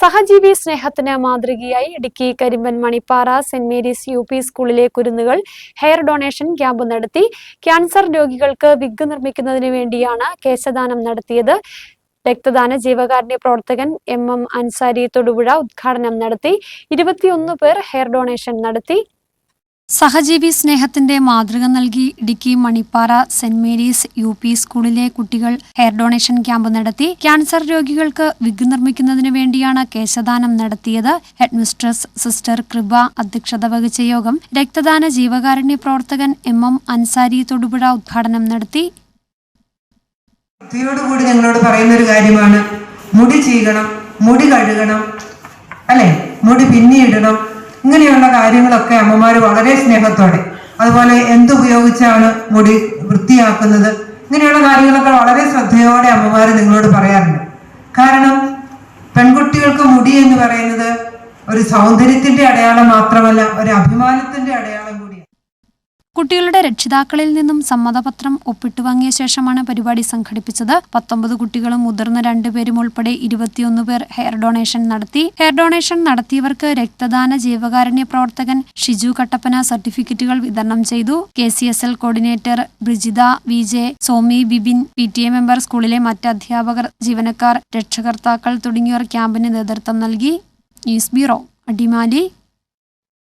സഹജീവി സ്നേഹത്തിന് മാതൃകയായി Idukki Karimban Manippara Saint Mary's U P സ്കൂളിലെ കുരുന്നുകൾ ഹെയർ ഡൊണേഷൻ ക്യാമ്പ് നടത്തി. ക്യാൻസർ രോഗികൾക്ക് വിഗ് നിർമ്മിക്കുന്നതിന് വേണ്ടിയാണ് കേശദാനം നടത്തിയത്. രക്തദാന ജീവകാരുണ്യ പ്രവർത്തകൻ എം എം അൻസാരി തൊടുപുഴ ഉദ്ഘാടനം നടത്തി. ഇരുപത്തിയൊന്ന് പേർ ഹെയർ ഡൊണേഷൻ നടത്തി. സഹജീവി സ്നേഹത്തിന്റെ മാതൃക നൽകി Idukki Manippara Saint Mary's U P സ്കൂളിലെ കുട്ടികൾ ഹെയർ ഡൊണേഷൻ ക്യാമ്പ് നടത്തി. ക്യാൻസർ രോഗികൾക്ക് വിഗ് നിർമ്മിക്കുന്നതിന് വേണ്ടിയാണ് കേശദാനം നടത്തിയത്. ഹെഡ്മിസ്ട്രസ് സിസ്റ്റർ കൃപ അധ്യക്ഷത വഹിച്ച യോഗം രക്തദാന ജീവകാരുണ്യ പ്രവർത്തകൻ എം എം അൻസാരി തൊടുപുഴ ഉദ്ഘാടനം നടത്തി. ഭക്തിയോടുകൂടി ഞങ്ങളോട് പറയുന്ന ഒരു കാര്യമാണ്. മുടി ചീകണം മുടി കഴുകണം അല്ലെ? മുടി പിന്നിയിടണം ഇങ്ങനെയുള്ള കാര്യങ്ങളൊക്കെ അമ്മമാർ വളരെ സ്നേഹത്തോടെ. അതുപോലെ എന്തുപയോഗിച്ചാണ് മുടി വൃത്തിയാക്കുന്നത്? ഇങ്ങനെയുള്ള കാര്യങ്ങളൊക്കെ വളരെ ശ്രദ്ധയോടെ അമ്മമാർ നിങ്ങളോട് പറയാറുണ്ട്. കാരണം പെൺകുട്ടികൾക്ക് മുടി എന്ന് പറയുന്നത് ഒരു സൗന്ദര്യത്തിന്റെ അടയാളം മാത്രമല്ല ഒരു അഭിമാനത്തിന്റെ അടയാളം കുട്ടികളുടെ രക്ഷിതാക്കളിൽ നിന്നും സമ്മതപത്രം ഒപ്പിട്ടു വാങ്ങിയ ശേഷമാണ് പരിപാടി സംഘടിപ്പിച്ചത്. പത്തൊമ്പത് കുട്ടികളും മുതിർന്ന രണ്ടുപേരും ഉൾപ്പെടെ ഇരുപത്തിയൊന്ന് പേർ ഹെയർ ഡൊണേഷൻ നടത്തി. ഹെയർ ഡൊണേഷൻ നടത്തിയവർക്ക് രക്തദാന ജീവകാരുണ്യ പ്രവർത്തകൻ ഷിജു കട്ടപ്പന സർട്ടിഫിക്കറ്റുകൾ വിതരണം ചെയ്തു. K C S L coordinator Brijitha V J Somi Bibin P T A member സ്കൂളിലെ മറ്റ് അധ്യാപകർ ജീവനക്കാർ രക്ഷകർത്താക്കൾ തുടങ്ങിയവർ ക്യാമ്പിന് നേതൃത്വം നൽകി. News bureau Adimali.